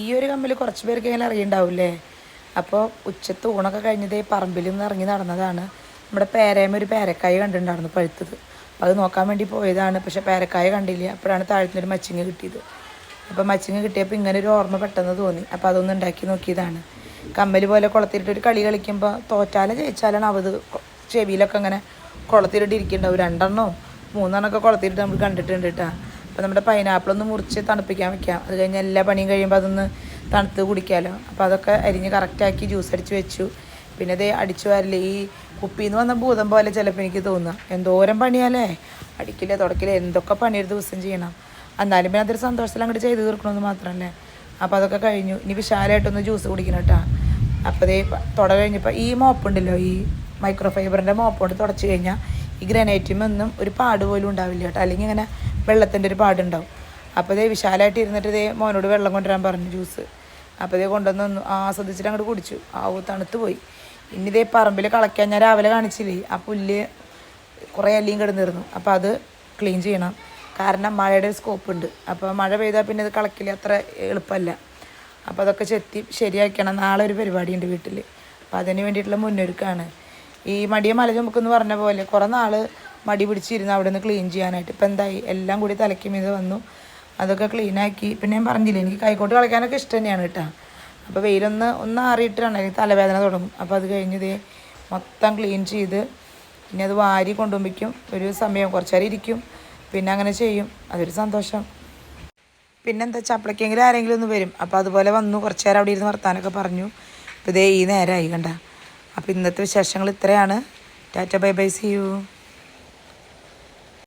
ഈ ഒരു കമ്പിൽ കുറച്ച് പേർക്ക് ഇങ്ങനെ അറിയണ്ടാവില്ലേ അപ്പോൾ ഉച്ചത്ത് ഊണൊക്കെ കഴിഞ്ഞത് പറമ്പിൽ നിന്ന് ഇറങ്ങി നടന്നതാണ്. നമ്മുടെ പേരേമ ഒരു പേരക്കായ കണ്ടിട്ടുണ്ടായിരുന്നു പഴുത്തത്. അത് നോക്കാൻ വേണ്ടി പോയതാണ്. പക്ഷെ പേരക്കായ കണ്ടില്ല. അപ്പോഴാണ് താഴ്ത്തുന്നൊരു മച്ചിങ്ങ കിട്ടിയത്. അപ്പോൾ മച്ചിങ്ങ കിട്ടിയപ്പോൾ ഇങ്ങനെ ഒരു ഓർമ്മ പെട്ടെന്ന് തോന്നി. അപ്പോൾ അതൊന്ന് ഉണ്ടാക്കി നോക്കിയതാണ്. കമ്മൽ പോലെ കുളത്തിലിട്ട് ഒരു കളി കളിക്കുമ്പോൾ തോറ്റാലും ജയിച്ചാലാണ് അവത് ചെവിയിലൊക്കെ അങ്ങനെ കുളത്തിലിട്ട് ഇരിക്കുന്നുണ്ടാവും രണ്ടെണ്ണോ മൂന്നെണ്ണമൊക്കെ കുളത്തിലിട്ട് നമ്മൾ കണ്ടിട്ടുണ്ട് കേട്ടോ. അപ്പോൾ നമ്മുടെ പൈനാപ്പിളൊന്ന് മുറിച്ച് തണുപ്പിക്കാൻ വെക്കാം. അത് കഴിഞ്ഞ് എല്ലാ പണിയും കഴിയുമ്പോൾ അതൊന്ന് തണുത്ത് കുടിക്കാമല്ലോ അപ്പോൾ അതൊക്കെ അരിഞ്ഞ് കറക്റ്റാക്കി ജ്യൂസ് അടിച്ച് വെച്ചു. പിന്നെ ഇത് അടിച്ചു വരൽ. ഈ കുപ്പിയിൽ നിന്ന് വന്ന ഭൂതം പോലെ ചിലപ്പോൾ എനിക്ക് തോന്നുക എന്തോരം പണിയാലേ? അടിക്കില്ല തുടക്കില്ല? എന്തൊക്കെ പണി ഒരു ദിവസം ചെയ്യണം. എന്നാലും പിന്നെ അതൊരു സന്തോഷത്തിൽ അങ്ങോട്ട് ചെയ്ത് തീർക്കണമെന്ന് മാത്രമല്ലേ അപ്പോൾ അതൊക്കെ കഴിഞ്ഞു. ഇനി വിശാലമായിട്ടൊന്ന് ജ്യൂസ് കുടിക്കണം കേട്ടോ അപ്പോൾ ദേ തുട കഴിഞ്ഞപ്പോൾ ഈ മോപ്പുണ്ടല്ലോ ഈ മൈക്രോ ഫൈബറിന്റെ മോപ്പ് കൊണ്ട് തുടച്ച് കഴിഞ്ഞാൽ ഈ ഗ്രനൈറ്റിമൊന്നും ഒരു പാട് പോലും ഉണ്ടാവില്ല കേട്ടോ അല്ലെങ്കിൽ ഇങ്ങനെ വെള്ളത്തിന്റെ ഒരു പാടുണ്ടാവും. അപ്പോൾ ഇതേ വിശാലമായിട്ട് ഇരുന്നിട്ട് ഇതേ മോനോട് വെള്ളം കൊണ്ടുവരാൻ പറഞ്ഞു ജ്യൂസ്. അപ്പോൾ ഇതേ കൊണ്ടുവന്ന് ഒന്ന് ആസ്വദിച്ചിട്ട് അങ്ങോട്ട് കുടിച്ചു. ആവു തണുത്ത് പോയി ഇനി ഇതേ പറമ്പിൽ കളയ്ക്കാൻ ഞാൻ രാവിലെ കാണിച്ചില്ലേ? ആ പുല്ല് കുറേ അല്ലിയും കിടന്നിരുന്നു. അപ്പോൾ അത് ക്ലീൻ ചെയ്യണം. കാരണം മഴയുടെ സ്കോപ്പ് ഉണ്ട്. അപ്പോൾ മഴ പെയ്താൽ പിന്നെ ഇത് കളക്കില്ല അത്ര എളുപ്പമല്ല. അപ്പോൾ അതൊക്കെ ചെത്തി ശരിയാക്കണം നാളെ ഒരു പരിപാടിയുണ്ട് വീട്ടിൽ അപ്പോൾ അതിന് വേണ്ടിയിട്ടുള്ള മുന്നൊരുക്കാണ്. ഈ മടിയ മല ചുമക്കെന്ന് പറഞ്ഞ പോലെ കുറേ നാൾ മടി പിടിച്ചിരുന്ന് അവിടെ നിന്ന് ക്ലീൻ ചെയ്യാനായിട്ട്. ഇപ്പം എന്തായി? എല്ലാം കൂടി തലയ്ക്ക് മീത് വന്നു. അതൊക്കെ ക്ലീനാക്കി പിന്നെ ഞാൻ പറഞ്ഞില്ലേ എനിക്ക് കൈക്കോട്ട് കളിക്കാനൊക്കെ ഇഷ്ടം തന്നെയാണ് കേട്ടോ. അപ്പോൾ വെയിലൊന്ന് ഒന്ന് ആറിയിട്ടാണ് എനിക്ക് തലവേദന തുടങ്ങും. അപ്പോൾ അത് കഴിഞ്ഞതേ മൊത്തം ക്ലീൻ ചെയ്ത് പിന്നെ അത് വാരി കൊണ്ടുപോകുമ്പോഴേക്കും ഒരു സമയം കുറച്ച് നേരം ഇരിക്കും. പിന്നെ അങ്ങനെ ചെയ്യും. അതൊരു സന്തോഷം. പിന്നെന്താ? ചപ്പളക്കെങ്കിലും ആരെങ്കിലും ഒന്ന് വരും. അപ്പോൾ അതുപോലെ വന്നു. കുറച്ച് നേരം അവിടെ ഇരുന്ന് വർത്താനൊക്കെ പറഞ്ഞു. അപ്പോൾ ഇതേ ഈ നേരമായി കണ്ട. അപ്പോൾ ഇന്നത്തെ വിശേഷങ്ങൾ ഇത്രയാണ്. Tata bye bye see you.